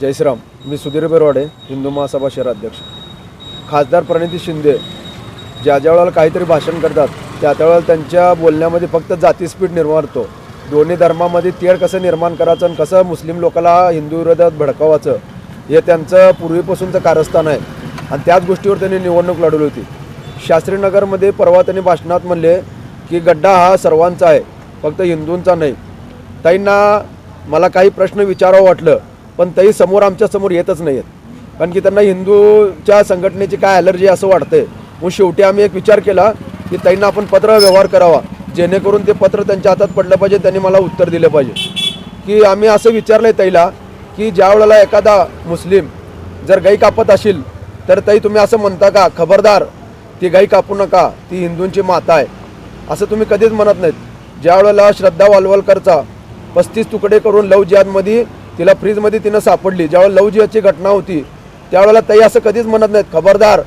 जय मी सुधीर बेरवाडे हिंदू महासभा शहराध्यक्ष. खासदार प्रणिती शिंदे ज्या ज्या वेळेला काहीतरी भाषण करतात त्या त्या वेळेला त्यांच्या बोलण्यामध्ये फक्त जातीस्पीठ निर्माण होतो. दोन्ही धर्मामध्ये तेढ कसं निर्माण करायचं आणि कसं मुस्लिम लोकाला हिंदू विरोधात भडकावायचं हे त्यांचं पूर्वीपासूनचं कारस्थान आहे. आणि त्याच गोष्टीवर त्यांनी निवडणूक लढवली होती. शास्त्रीनगरमध्ये परवा त्यांनी भाषणात म्हणले की गड्डा हा सर्वांचा आहे फक्त हिंदूंचा नाही. ताईंना मला काही प्रश्न विचारावं वाटलं पण ताई समोर आमच्यासमोर येतच नाही आहेत कारण की त्यांना हिंदूच्या संघटनेची काय ॲलर्जी असं वाटतंय. मग शेवटी आम्ही एक विचार केला की ताईंना आपण पत्र व्यवहार करावा. जेणेकरून ते पत्र त्यांच्या हातात पडलं पाहिजे त्यांनी मला उत्तर दिलं पाहिजे. की आम्ही असं विचारलं आहे ताईला की ज्या वेळेला एखादा मुस्लिम जर गाई कापत असेल तर ताई तुम्ही असं म्हणता का खबरदार ती गाई कापू नका ती हिंदूंची माता आहे. असं तुम्ही कधीच म्हणत नाहीत. ज्या वेळेला श्रद्धा वालवलकरचा पस्तीस तुकडे करून लव जिहादमध्ये तिला फ्रीजमध्ये तिनं सापडली ज्यावेळेला लव जिहादची घटना होती त्यावेळेला ताई असं कधीच म्हणत नाहीत खबरदार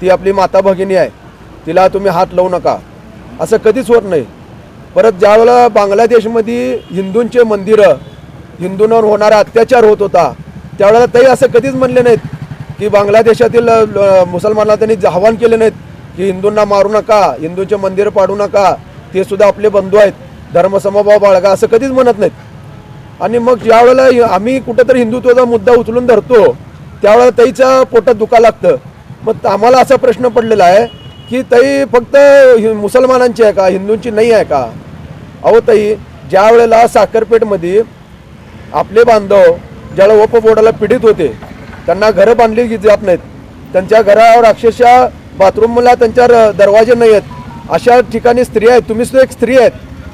ती आपली माता भगिनी आहे तिला तुम्ही हात लावू नका. असं कधीच होत नाही. परत ज्यावेळेला बांगलादेशमध्ये हिंदूंचे मंदिरं हिंदूंवर होणारा अत्याचार होत होता त्यावेळेला ताई असं कधीच म्हणले नाहीत की बांगलादेशातील मुसलमानांना त्यांनी आव्हान केले नाहीत की हिंदूंना मारू नका हिंदूंचे मंदिर पाडू नका ते सुद्धा आपले बंधू आहेत धर्मसमभाव बाळगा असं कधीच म्हणत नाहीत. आणि मग ज्यावेळेला आम्ही कुठंतरी हिंदुत्वाचा मुद्दा उचलून धरतो त्यावेळेला ताईच्या पोटात दुखा लागतं. मग आम्हाला असा प्रश्न पडलेला आहे की ताई फक्त हि- मुसलमानांची आहे का? हिंदूंची नाही आहे का? अहो ताई ज्या वेळेला साखरपेठमध्ये आपले बांधव ज्यावेळेला उपबोर्डाला पीडित होते त्यांना घरं बांधली की जात नाहीत. त्यांच्या घरावर अक्षरशः बाथरूमला त्यांच्या र- दरवाजे नाही आहेत. अशा ठिकाणी स्त्री आहेत. तुम्ही सुद्धा एक स्त्री आहेत.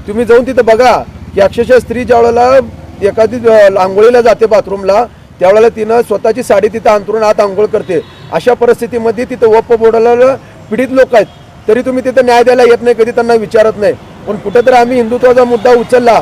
तुम्ही जाऊन तिथं बघा की अक्षरशः स्त्री ज्या वेळेला एखादी आंघोळीला जाते बाथरूमला त्यावेळेला तिनं स्वतःची साडी तिथं अंतरून आत आंघोळ करते. अशा परिस्थितीमध्ये तिथं वप बोर्डाला पीडित लोक आहेत तरी तुम्ही तिथं न्याय द्यायला येत नाही कधी त्यांना विचारत नाही. पण कुठेतरी आम्ही हिंदुत्वाचा मुद्दा उचलला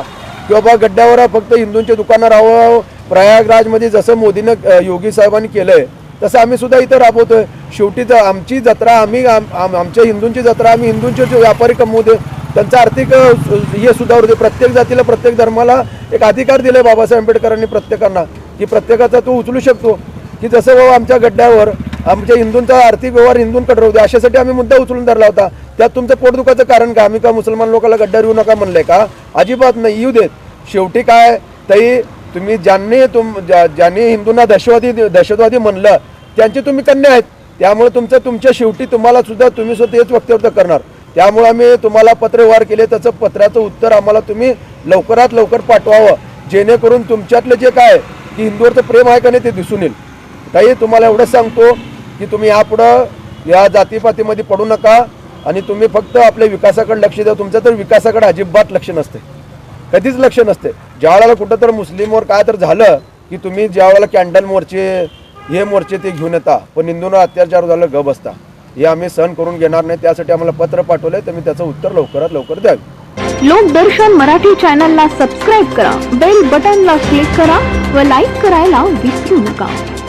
की बाबा गड्ड्यावर फक्त हिंदूंचे दुकानं राहावं प्रयागराजमध्ये जसं मोदीनं योगी साहेबांनी केलंय तसं आम्ही सुद्धा इथं राबवतोय. शेवटी ज- आमची जत्रा आम्ही आम- आमच्या हिंदूंची जत्रा आम्ही हिंदूंचे जे व्यापारी कमवू दे त्यांचं आर्थिक हे सुधारू होते प्रत्येक जातीला प्रत्येक धर्माला एक अधिकार दिलाय बाबासाहेब आंबेडकरांनी प्रत्येकांना की प्रत्येकाचा तो उचलू शकतो. की जसं बाबा आमच्या गड्ड्यावर आमच्या हिंदूंचा आर्थिक व्यवहार हिंदूंकडे राहू दे अशासाठी आम्ही मुद्दा उचलून धरला होता. त्यात तुमचं पोटदुखाचं कारण काय? आम्ही का मुसलमान लोकांना गड्डा येऊ नका म्हणलंय का? अजिबात नाही. येऊ देत. शेवटी काय? ताई तुम्ही ज्यांनी तुम ज्या- ज्यांनी हिंदूंना दहशतवादी दहशतवादी म्हणलं त्यांची तुम्ही कन्या आहेत. त्यामुळे तुमचं तुमच्या शेवटी तुम्हाला सुद्धा तुम्ही सुद्धा हेच वक्तव्य करणार. त्यामुळे आम्ही तुम्हाला पत्रव्यवहार केले त्याचं पत्राचं उत्तर आम्हाला तुम्ही लवकरात लवकर पाठवावं. जेणेकरून तुमच्यातलं जे काय की हिंदूवरचं प्रेम आहे का नाही ते दिसून येईल. ताई तुम्हाला एवढंच सांगतो की तुम्ही यापुढं या जातीपातीमध्ये पडू नका आणि तुम्ही फक्त आपल्या विकासाकडे लक्ष द्या. तुमचं तर विकासाकडे अजिबात लक्ष नसते. कधीच लक्ष नसते. ज्या वेळेला कुठं तर मुस्लिमवर काय तर झालं की तुम्ही ज्या वेळेला कॅन्डल मोर्चे हे मोर्चे ते घेऊन येता पण हिंदूंवर अत्याचार झालं ग बसता. हे आम्ही सहन करून घेणार नाही. त्यासाठी आम्हाला पत्र पाठवलंय. तुम्ही त्याचं उत्तर लवकरात लवकर द्यावे. लोकदर्शन मराठी चॅनलला सबस्क्राईब करा. बेल बटनला क्लिक करा व लाईक करायला विसरू नका.